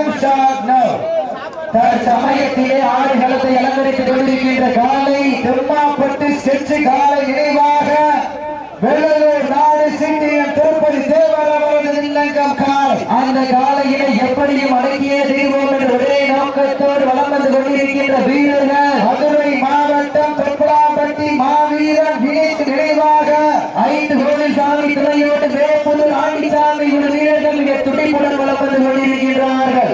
Time start நவ தற்சமயத்திலே ஆடுகளத்தை அலங்கரித்துக் கொண்டிருக்கின்ற காலை திருமாப்பட்டு சென்று காலை நினைவாக வெள்ளலூர் நாடு சிட்டியன் திருப்பதி தேவர் அவரது இல்லங்கம் காலை. அந்த காலையினை எப்படியும் அடக்கியே தீர்வோம் என்ற ஒரே நோக்கத்தோடு வலம் வந்து கொண்டிருக்கின்ற வீரர்கள் மதுரை மாவட்டம் தொப்பலாம்பட்டி மாவீரன் வினைத்து நினைவாக ஐந்து கோவில் சாமி துணையோடு வேப்புதூர் ஆண்டிசாமி ஒரு வீரர்கள் மிக துடிப்புடன் வலம் வந்து கொண்டிருக்கின்றார்கள்.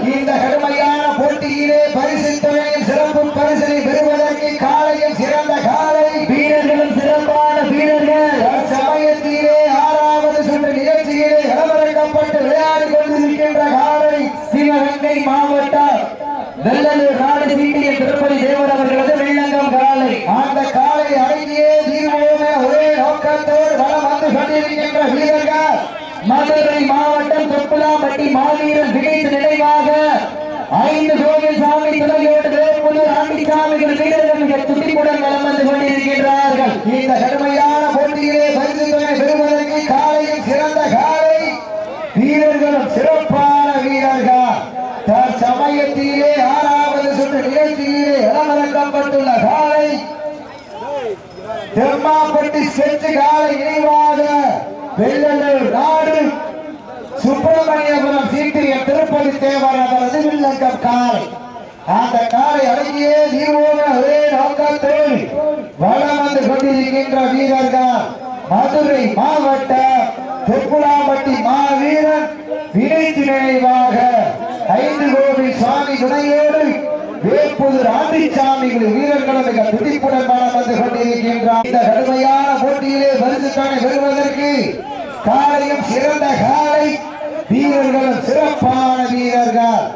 வீரர்கள் மதுரை மாவட்டம் தொப்புலாம்பட்டி மாவீரன் திகைத்து நினைவாக ஐந்து கோவில் சாமி துணையோடு வேப்புலூர் ஆண்டிசாமிகள் வீரர்கள் மிக துடிப்புடன் வளம் வந்து கொண்டிருக்கின்றார்கள். இந்த கடுமையான போட்டியிலே பரிசு தொகை பெறுவதற்கு காலையும் சிறந்த காலை வீரர்களும் சிறப்பான வீரர்கள். தற்சமயத்திலே ஆறாவது சுற்று நிகழ்ச்சியிலே காலை. காலை இணைவாக வெள்ளலூர் நாடு சுப்பிரமணியபுரம் சீட்டிய திருப்பதி தேவர் அவரது வில்லங்கம் காலை அந்த காலை அடங்கியே தீர்வோக ஒரே நோக்கத்தோடு வளம் வந்து கொண்டிருக்கின்ற வீரர்கள் மதுரை மாவட்ட தெற்குலாம்பட்டி மாவீரன் வினைத்து நினைவாக ஐந்து கோவில் சுவாமி துணையோடு வேப்புதூர் ஆண்டிச்சாமிகள் வீரர்களும் மிக துடிப்புடன் வளம் வந்து கொண்டிருக்கின்றார். இந்த கடுமையான போட்டியிலே பரிசுத்தானை பெறுவதற்கு காலையும் சிறந்த காலை வீரர்களும் சிறப்பான வீரர்கள்.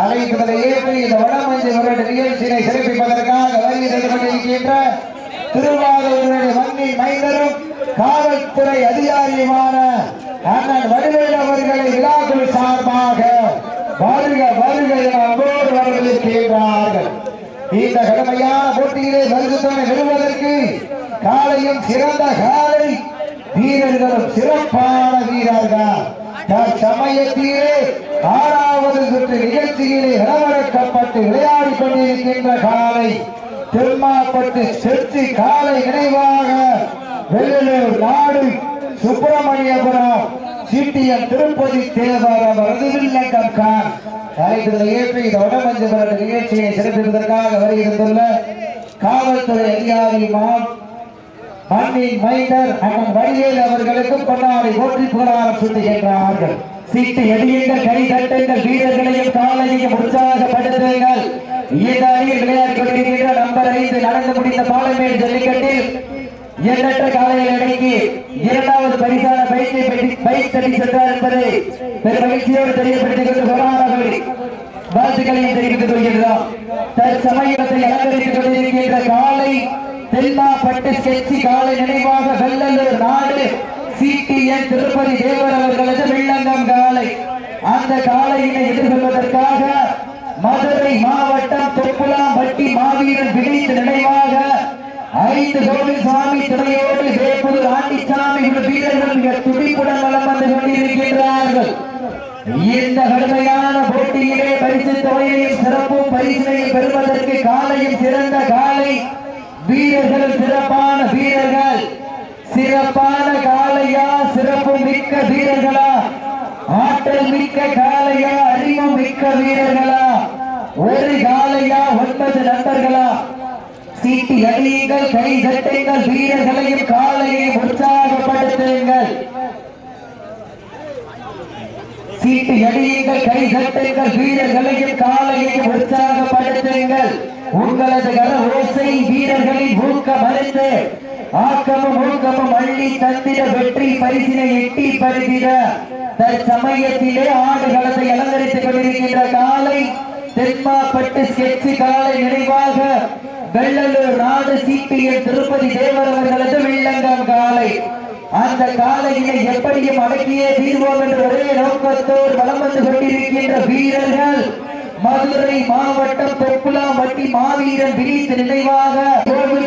அழைப்பதை ஏற்று இந்த வடமஞ்சு வருட நிகழ்ச்சியை சிறப்பிப்பதற்காக வருகை தந்து கொண்டிருக்கின்ற திருவாரூருடைய வங்கி மைந்தரும் காவல்துறை அதிகாரியுமான அண்ணன் வடிவேல் அவர்களை விழாக்குழு சார்பாக வருக வருக என அன்போடு வரவேற்கின்றார்கள். இந்த கடமையான போட்டியிலே பரிசுத்தனை பெறுவதற்கு காலையும் சிறந்த காலை வீரர்களும் சிறப்பான வீரர்கள். தற்சமயத்திலே ஆறாவது சுற்று நிகழ்ச்சியிலே இளவரக்கப்பட்டு விளையாடி கொண்டிருக்கின்ற காலை திருமாப்பட்டு செத்து காலை நினைவாக வெள்ளலூர் நாடு சுப்பிரமணியபுரம் சீட்டியன் திருப்பதி தேவாரம் அவரது கான். அழைத்ததை ஏற்றி இந்த வடமஞ்சு வருட நிகழ்ச்சியை சிறப்பிப்பதற்காக வருகின்றுள்ள காவல்துறை அதிகாரி மாம் மண்ணின் மைந்தர் அண்ணன் வடிவேல் அவர்களுக்கும் பொன்னாடை போற்றி புகழாரம் சுட்டுகின்றார்கள். சீட்டு எடியுங்கள் கை தட்டுங்கள். வீரர்களையும் காலையையும் உற்சாகப்படுத்துங்கள். இந்த அணியில் விளையாடி கொண்டிருக்கிற நம்பர் ஐந்து நடந்து முடிந்த பாலமேல் ஜல்லிக்கட்டில் எண்ணற்ற காலையில் அடங்கி இரண்டாவது பரிசான பைக்கை பைக் தட்டி சென்றார் என்பதை பெரும் மகிழ்ச்சியோடு தெரியப்படுத்திக் கொண்டு கொண்டாடவில்லை வாழ்த்துக்களையும் தெரிவித்துக் கொள்கிறோம் தற்சமயத்தை அலங்கரித்துக் கொண்டிருக்கின்ற காலை தெல்மா பட்டு செச்சி காலை நினைவாக வெள்ளல்லூர் நாடு சிடிஎன் திருப்பதி தேவர் அவர்களது வெள்ளங்கம் காலை. அந்த காலையினை எதிர்கொள்வதற்காக மதுரை மாவட்டம் தொப்புலாம்பட்டி மாவீரன் பிடித்து நினைவாக ஐந்து கோவில்சாமி துணையோடு வேப்பூர் ஆண்டிசாமி வீரர்கள் மிக துடிப்புடன் வளம் வந்து கொண்டிருக்கின்றார்கள். இந்த கடுமையான போட்டியிலே பரிசு தொகையையும் சிறப்பும் பரிசினை பெறுவதற்கு காலையும் சிறந்த காலை வீரர்கள் சிறப்பான வீரர்கள் சிறப்பான காலையா சிறப்பு மிக்க வீரர்களா ஆற்றல் மிக்க காலையா அறிவு மிக்க வீரர்களா ஒரு காலையா ஒன்பது நண்பர்களா சீட்டி அடியுங்கள் கை தட்டுங்கள் வீரர்களையும் காலையையும் உற்சாகப்படுத்துங்கள் சீட்டு எடியுங்கள் கை தட்டுங்கள் வீரர்களையும் காலையையும் உற்சாகப்படுத்துங்கள் உங்களது கர ஓசை வீரர்களின் ஊக்கம் அறிந்து ஆக்கமும் ஊக்கமும் அள்ளி தந்திட வெற்றி பரிசினை எட்டி பருகிற தற்சமயத்திலே ஆடுகளத்தை அலங்கரித்துக் கொண்டிருக்கின்ற காலை தென்மாப்பட்டு ஸ்கெட்சி காலை நினைவாக வெள்ளலூர் நாடு சிபிஎம் திருப்பதி தேவர் அவர்களது வில்லங்கம் காலை. அந்த காலையினை எப்படியும் அடக்கியே தீர்வோம் என்ற ஒரே நோக்கத்தோடு வளம் வந்து கொண்டிருக்கின்ற வீரர்கள் மதுரை மாவட்டம் தொப்புலாம்பட்டி மாவீரன் விரித்து நினைவாக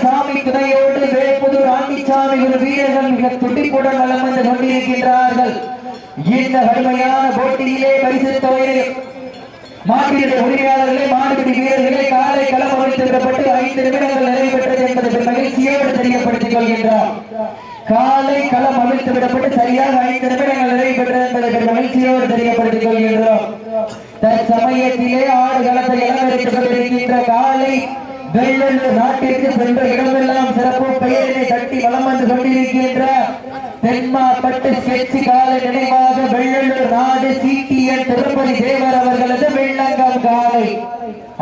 சாமி துணையோடு வேப்புதூர் ஆண்டிச்சாமி ஒரு வீரர்கள் மிக துடிப்புடன் வளம் வந்து கொண்டிருக்கின்றார்கள். இந்த கடுமையான போட்டியிலே பரிசு தொகையை மாட்டினுடைய உரிமையாளர்களே மாடுபிடி வீரர்களே காலை களம் அமைத்திருக்கப்பட்டு ஐந்து நிமிடங்கள் நிறைவேற்றது என்பதற்கு மகிழ்ச்சியோடு தெரியப்படுத்திக் கொள்கின்றார் காலை களம் அமைத்து விடப்பட்டு சரியாக ஐந்து நிமிடங்கள் நிறைவேற்றது என்பதை மகிழ்ச்சியோடு தெரியப்படுத்திக் கொள்கின்றோம். தற்சமயத்திலே ஆறு களத்தை இளமறித்துக் கொண்டிருக்கின்ற காலை வெள்ளூர் நாட்டிற்கு சென்ற இடமெல்லாம் சிறப்பு பெயரினை தட்டி வளம் வந்து கொண்டிருக்கின்ற தென்மாப்பட்டு ஸ்கெட்சி கால நினைவாக வெள்ளூர் நாடு சிடிஎன் திருப்பதி தேவர் அவர்களது வெள்ளங்கம் காலை.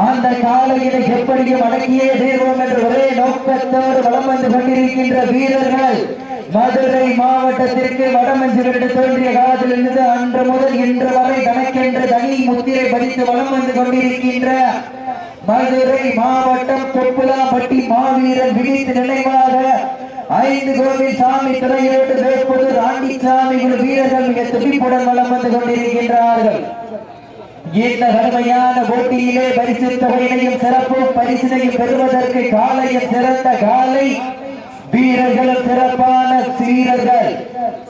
அந்த காலையினை எப்படியும் அடக்கியே தீர்வோம் என்ற ஒரே நோக்கத்தோடு வளம் வந்து கொண்டிருக்கின்ற வீரர்கள் மதுரை மாவட்டத்திற்கு வடமஞ்சிலிருந்து தோன்றிய காலத்திலிருந்து அன்று முதல் இன்று வரை தனக்கென்று தனி முத்திரை பதித்து வளம் வந்து கொண்டிருக்கின்ற மதுரை மாவட்டம் தொப்புலாப்பட்டி மாவீரன் விழித்து நினைவாக ஐந்து கோவில் சாமி துறையோடு வேப்பது ராண்டிச்சாமி குழு வீரர்கள் மிக துடிப்புடன் வளம் வந்து கொண்டிருக்கின்றார்கள். இந்த கடுமையான போட்டியிலே பரிசு தொகையினையும் சிறப்பு பரிசினையும் பெறுவதற்கு காலையில் சிறந்த காலை வீரர்களும் சிறப்பான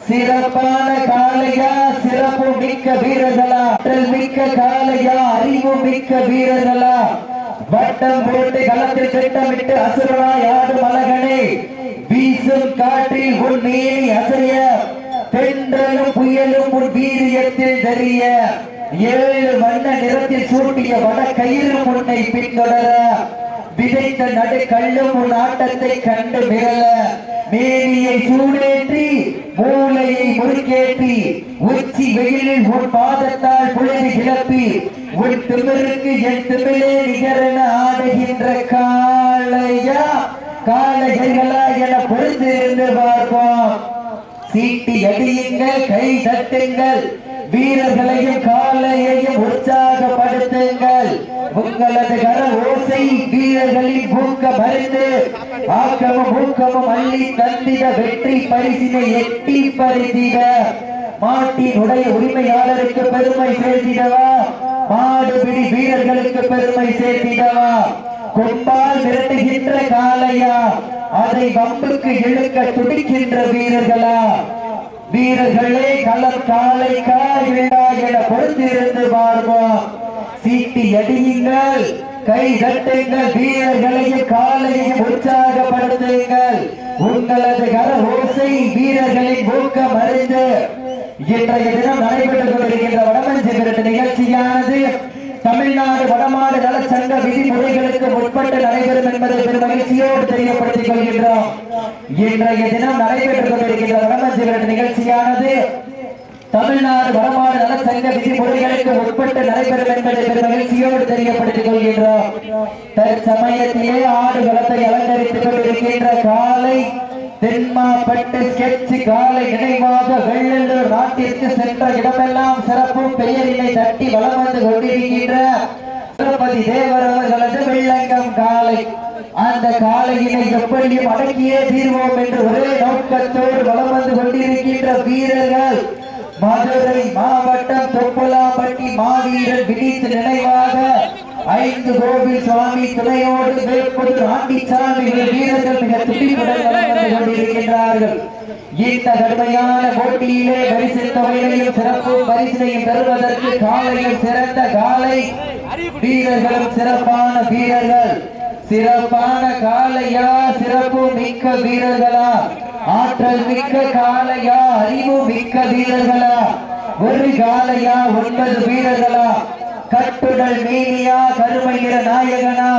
சிறப்பான காலையா சிறப்பு மிக்க வீரர்களா ஆற்றல் மிக்க காலையா அறிவு மிக்க வீரர்களா. வட்டம் போட்டு களத்தில் திட்டமிட்டு அசுரனாய் ஆடும் அழகனே வீசும் காற்றில் உன் மேனி அசைய தென்றலும் புயலும் உன் வீரியத்தில் தெரிய. ஏழு வண்ண நிறத்தில் சூட்டிய வட கயிறு உன்னை பின்தொடர விதைத்த நடு கள்ளும் உன் ஆட்டத்தை கண்டு மிரள. மேனியை சூடேற்றி மூளையை முறுக்கேற்றி உச்சி வெயிலில் உன் பாதத்தால் புழுதி கிளப்பி உன் திமிருக்கு என் திமிழே நிகரென ஆடுகின்ற காளையா? காளைகளா என பொறுத்திருந்து பார்ப்போம். சீட்டி அடியுங்கள் கை தட்டுங்கள் வீரர்களையும் காலையையும் உற்சாகப்படுத்துங்கள். உங்களது கர ஓசை வீரர்களின் பூக்க அறிந்து ஆக்கமும் ஊக்கமும் அள்ளி தந்திட வெற்றி பரிசினை எட்டி பறித்திட மாட்டினுடைய உரிமையாளருக்கு பெருமை சேர்த்திடவா? மாடுபிடி வீரர்களுக்கு பெருமை சேர்த்திடவா? கொம்பால் மிரட்டுகின்ற காலையா அதை வம்புக்கு இழுக்க துடிக்கின்ற வீரர்களா? வீரர்களே களம் காளைக்கா இல்லா என பொறுத்திருந்து பார்ப்போம் சீட்டி அடியுங்கள். கை தட்டுங்கள் வீரர்களையும் காலையும் உற்சாகப்படுத்துங்கள். உங்களது கர ஓசை வீரர்களின் ஊக்கம் அறிந்து இன்றைய தினம் நடைபெற்றுக் கொண்டிருக்கின்ற வடமஞ்சி விருது நிகழ்ச்சியானது தமிழ்நாடு வடமாடு நலச்சங்க விதிமுறைகளுக்கு உட்பட்டு நடைபெறும் என்பதை பெரும் மகிழ்ச்சியோடு தெரியப்படுத்திக் கொள்கின்றோம். இன்றைய தினம் நடைபெற்றுக் கொண்டிருக்கின்ற வடமஞ்சி விருது நிகழ்ச்சியானது தமிழ்நாடு வடமாடு நலச்சங்க விதிமுறைகளுக்கு உட்பட்டு நடைபெறும் என்பதை பெரும் மகிழ்ச்சியோடு தெரியப்படுத்திக் கொள்கின்றோம். தற்சமயத்திலே ஆடு வளத்தை அலங்கரித்துக் கொண்டிருக்கின்ற காலை தென்மாப்பட்டு ஸ்கெட்சி காலை நினைவாக வெள்ளலூர் நாட்டிற்கு சென்ற இடமெல்லாம் சிறப்பு பெயரினை தட்டி வளம் வந்து கொண்டிருக்கின்ற திருப்பதி தேவர் அவர்களது வெள்ளங்கம் காலை. அந்த காலையினை எப்படியும் அடக்கியே தீர்வோம் என்று ஒரே நோக்கத்தோடு வளம் வந்து கொண்டிருக்கின்ற வீரர்கள் மதுரை மாவட்டம் தொப்புலாம்பட்டி மாவீரன் விழித்து நினைவாக ஐந்து கோவில் சுவாமி துணையோடு வேப்பது ஆண்டிச்சாமிகள் வீரர்கள் மிக துடிப்புடன் வலம் கொண்டிருக்கின்றார்கள். இந்த கடுமையான போட்டியிலே பரிசு தொகையிலையும் சிறப்பு பரிசினையும் பெறுவதற்கு காலையில் சிறந்த காலை வீரர்களும் சிறப்பான வீரர்கள். சிறப்பான காலையா சிறப்பு மிக்க வீரர்களா? ஆற்றல் மிக்க காளையா அறிவு மிக்க வீரர்களா? ஒரு காளையா ஒன்பது வீரர்களா? கட்டுடல் மீனியா கருமையிற நாயகனா?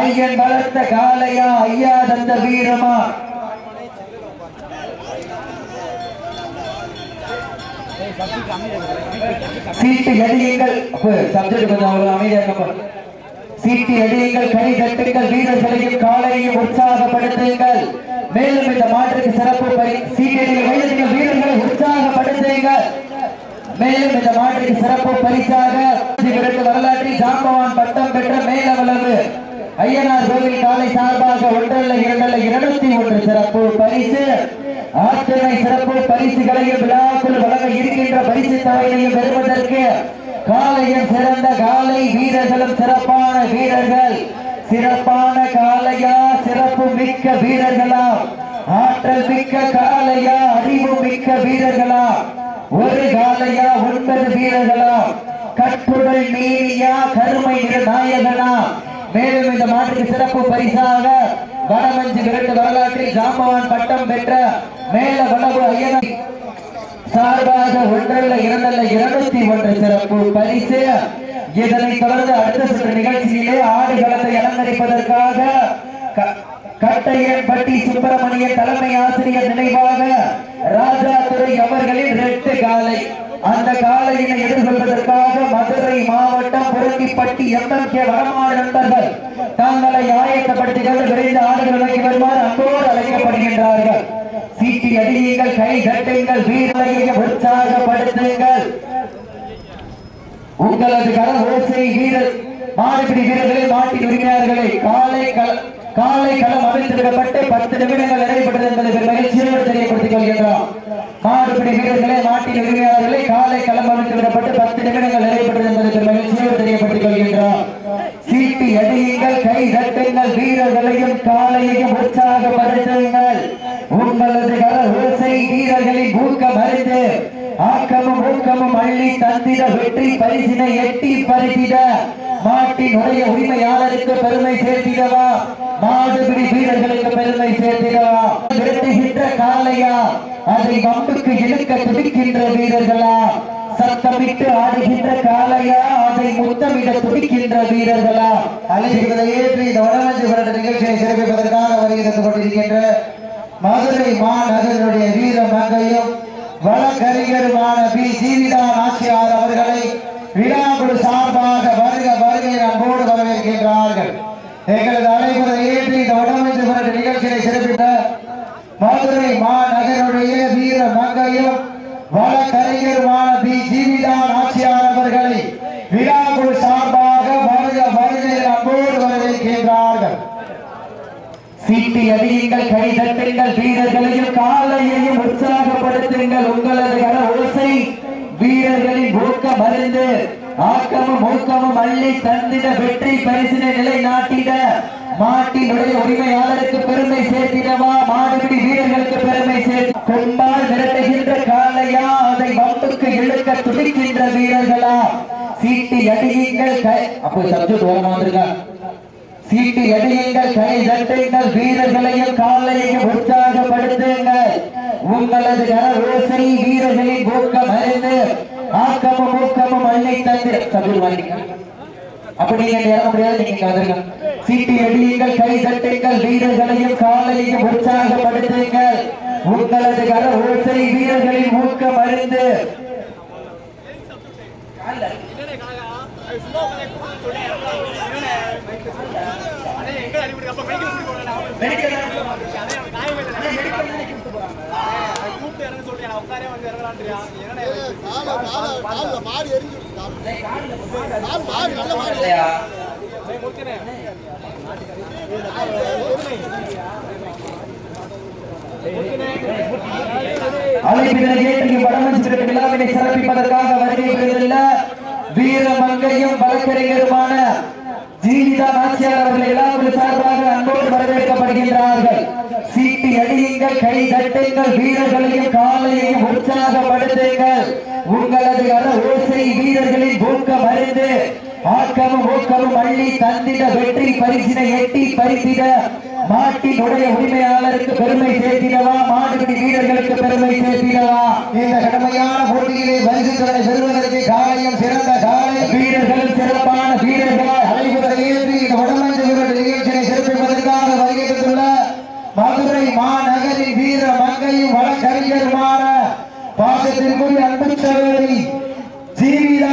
ஐயன் வளர்த்த காளையா ஐயா தந்த வீரமா? சீட்டு எடியுங்கள் சப்ஜெக்ட் கொஞ்சம் அவ்வளவு அமைதியா இருக்கப்ப. சீட்டி கை தட்டுங்கள் வீரர்களையும் காலையும் உற்சாகப்படுத்துங்கள். மேலும் இந்த மாற்றுக்கு சிறப்பு பரி வீரர்களை உற்சாகப்படுத்துங்க. மேலும் இந்த மாற்றுக்கு சிறப்பு பரிசாக வரலாற்றில் ஜாம்பவான் பட்டம் பெற்ற மேலவளவு ஐயனார் கோவில் காலை சார்பாக ஒன்றல்ல இரண்டல்ல இருநூத்தி ஒன்று சிறப்பு பரிசு. ஆத்தனை சிறப்பு பரிசுகளையும் விழாக்குள் வழங்க இருக்கின்ற பரிசு தொகையையும் பெறுவதற்கு காலையும் சிறந்த காலை வீரர்களும் சிறப்பான வீரர்கள். சிறப்பான காலையா சிறப்பு மிக்க வீரர்களா ஆற்றல் மிக்க காலையா அறிவு மிக்க வீரர்களா ஒரு காலையா ஒன்பது வீரர்களா கட்டுடல் நீரியா கருமை நாயகனா மேலும் இந்த மாட்டுக்கு சிறப்பு பரிசாக வடமஞ்சு விரட்டு வரலாற்றில் ஜாம்பவான் பட்டம் பெற்ற மேல வளவு ஐயனை சார்பாக ஒன்றல்ல இரண்டல்ல இருநூத்தி ஒன்று சிறப்பு பரிசு. இதனை தொடர்ந்து அடுத்த சுற்று நிகழ்ச்சியிலே ஆடுகளத்தை அலங்கரிப்பதற்காக க- கட்டையன்பட்டி சுப்பிரமணியன் தலைமை ஆசிரியர் நினைவாக ராஜா துறை அவர்களின் ரெட்டு காலை. அந்த காலையினை எதிர்கொள்வதற்காக மதுரை மாவட்டம் புரங்கிப்பட்டி எம்எம் கே வடமாடு நண்பர்கள் தாங்களை ஆயத்தப்படுத்திகள் விரைந்து ஆடுகள் நோக்கி வருமாறு அன்போடு அழைக்கப்படுகின்றார்கள். சீட்டி அடியுங்கள் கை கட்டுங்கள் வீரரையை உற்சாகப்படுத்துங்கள். உங்களது கர ஓசை வீரர் மாடுபிடி வீரர்களே மாட்டின் உரிமையாளர்களே காலை காலை களம் அமைத்திருக்கப்பட்டு பத்து நிமிடங்கள் நிறைவுபட்டது என்பது பெரும் மகிழ்ச்சியோடு தெரியப்படுத்திக் கொள்கின்றோம் மாடுபிடி வீரர்களே மாட்டின் உரிமையாளர்களே காலை களம் அமைத்திருக்கப்பட்டு பத்து நிமிடங்கள் நிறைவுபட்டது என்பதை பெரும் மகிழ்ச்சியோடு தெரியப்படுத்திக் கொள்கின்றோம் சீட்டி அடியுங்கள் கை தட்டுங்கள் வீரர்களையும் காலையையும் உற்சாகப்படுத்துங்கள் உங்களது கர ஓசை வீரர்களின் ஊக்கம் அறிந்து ஆக்கமும் ஊக்கமும் அள்ளி தந்திட வெற்றி பரிசினை எட்டி பறித்திட மாட்டின் உடைய உரிமையாளருக்கு பெருமை சேர்த்திடவா? மாடுபிடி வீரர்களுக்கு பெருமை சேர்த்திடவா? விரட்டுகின்ற காளையா? அதை வம்புக்கு இழுக்க துடிக்கின்ற வீரர்களா? சத்தமிட்டு ஆடுகின்ற காலையா அதை முத்தமிட துடிக்கின்ற வீரர்களா? அழைப்புகளை ஏற்றி இந்த வடமஞ்சு வருட நிகழ்ச்சியை சிறப்பிப்பதற்காக வருகிறது கொண்டிருக்கின்ற மதுரை மாநகரனுடைய வீர மங்கையும் வழக்கறிஞருமான பி. ஜீவிதா நாச்சியார் அவர்களை விழாக்குழு சார்பாக வருக வருகை அன்போடு வரவேற்கின்றார்கள் எங்களது அழைப்புகளை ஏற்றி இந்த வடமஞ்சு விரட்டு நிகழ்ச்சியை சிறப்பித்த மதுரை மாநகருடைய வீர மங்கையும் வழக்கறிஞருமான பி. ஜீவிதான் ஆட்சியார் அவர்களை விழாக்குழு சார்பாக வருக வருகை அன்போடு வரவேற்கின்றார்கள் சீட்டி அடியுங்கள் கை தட்டுங்கள் வீரர்களையும் காலையையும் உற்சாகப்படுத்துங்கள். உங்களது கர ஓசை வீரர்களின் ஊக்கம் அறிந்து ஆக்கமும் ஊக்கமும் அள்ளி தந்திட வெற்றி பரிசினை நிலைநாட்டிட மாட்டினுடைய உரிமையாளருக்கு பெருமை சேர்த்திடவா? மாடுபிடி வீரர்களுக்கு பெருமை சேர்த்து கொம்பால் விரட்டுகின்ற காலையா அதை வம்புக்கு இழுக்க துடிக்கின்ற வீரர்களா? சீட்டு அடியுங்கள் கை அப்போ சப்ஜெக்ட் ஓரமா வந்திருக்காங்க சீட்டு எடியுங்கள் கை தட்டுங்கள் வீரர்களையும் காலையையும் உற்சாகப்படுத்துங்கள். உங்களது கர ஓசை வீரர்களின் ஊக்கம் அறிந்து ஆக்கமும் ஊக்கமும் அள்ளி தந்து சபையில் வாங்கிக்க அப்படி நீங்க இங்க இறங்க முடியாது நீங்க வந்துருங்க. சீட்டு எடியுங்கள் கை தட்டுங்கள் வீரர்களையும் காலையையும் உற்சாகப்படுத்துங்கள். உங்களது கர ஓசை வீரர்களின் ஊக்கம் அறிந்து கால கால கால்ல மாடு எரிஞ்சு கால். மாடு நல்ல மாடு. விழாவினை சிறப்பிப்பதற்காக வருகை புரிந்துள்ள வீரமங்கையும் வழக்கறிஞருமான ஜீவிதா நாச்சியார் அவர்கள் சார்பாக அன்போடு வரவேற்கப்படுகின்றார்கள். அடியுங்கள் கை தட்டுங்கள் வீரர்களையும் காலையையும் உற்சாகப்படுத்துங்கள். உங்களது அற ஓசை வீரர்களின் ஊக்கம் அறிந்து ஆக்கமும் ஊக்கமும் அள்ளி தந்திட வெற்றி பரிசினை எட்டி பறித்திட மாட்டினுடைய உரிமையாளருக்கு பெருமை சேர்த்திடவா? மாடுபிடி வீரர்களுக்கு பெருமை சேர்த்திடவா? இந்த கடமையான போட்டியிலே பரிசுகளை பெறுவதற்கு காலையும் சிறந்த காலை. வீரர்கள் சிறப்பான வீரர்கள். பாசத்திற்குரிய அன்பு சகோதரி ஜீவிதா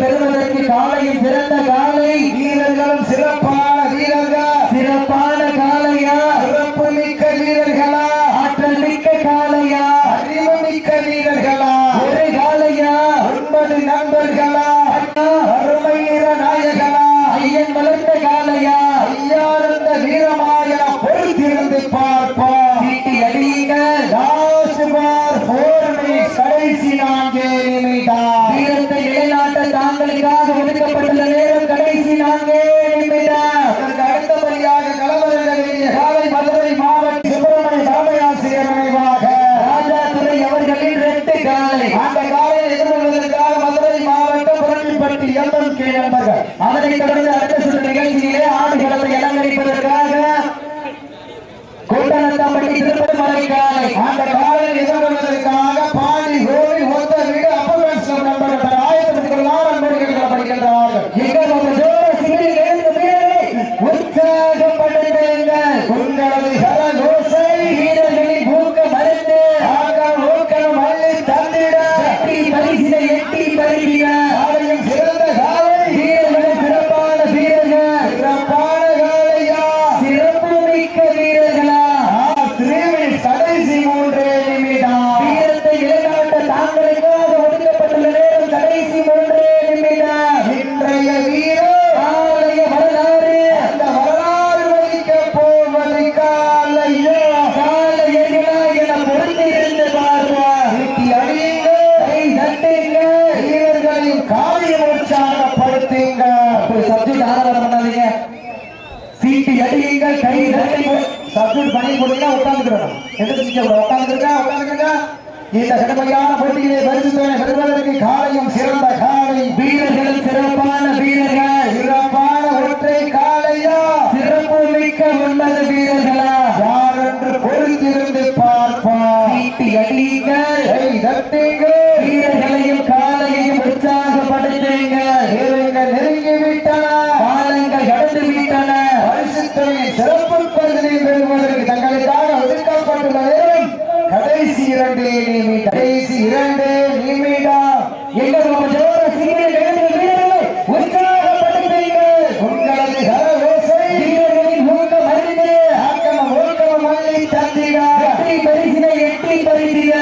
y Anybody that?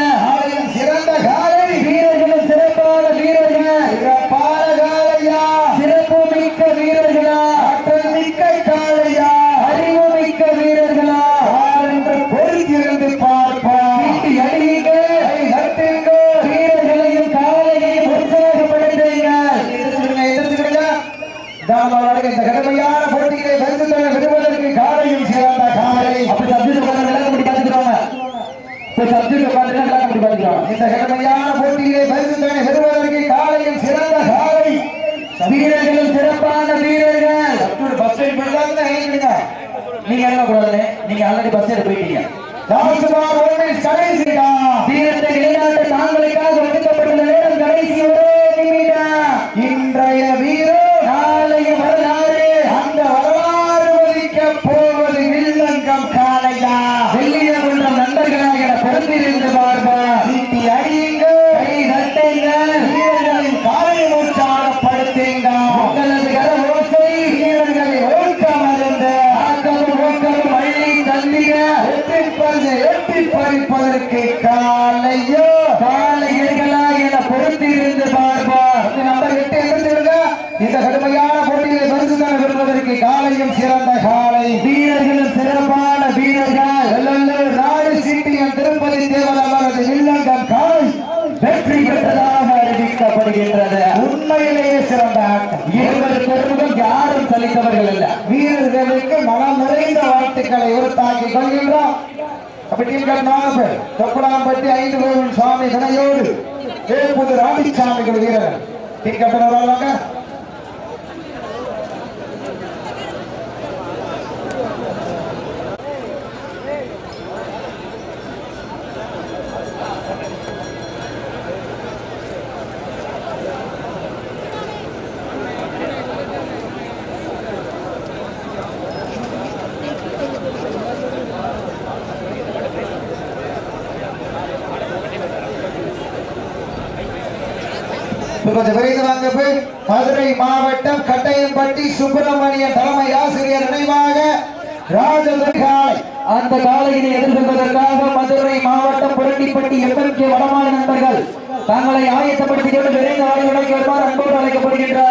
இறங்கக்கூடாதுன்னு நீங்க ஆல்ரெடி பஸ் போயிட்டீங்க. ராஜ்குமார் ஒன்றில் கடைசி தீரத்தை நிலைநாட்ட தாங்களுக்காக நண்பர்கள் அல்ல வீரர்களுக்கு மனமுறைந்த வாழ்த்துக்களை உறுத்தாக்கி கொள்கின்றோம். தொப்படாம்பட்டி ஐந்து கோவில் சுவாமி துணையோடு வேப்புதூர் ஆதிசாமிகள் வீரர்கள். தீர்க்கப்பட கொஞ்சம் விரைந்து போய் மதுரை மாவட்டம் கட்டையம்பட்டி சுப்பிரமணியன் தலைமை ஆசிரியர் நினைவாக ராஜதுரை அந்த காலையினை எதிர்கொள்வதற்காக மதுரை மாவட்டம் புரட்டிப்பட்டி எம்எம்கே வடமாநில நண்பர்கள் தங்களை ஆயத்தப்படுத்திக் கொண்டு விரைந்து ஆய்வுடைக்கு வருமாறு அன்போடு அழைக்கப்படுகின்றார்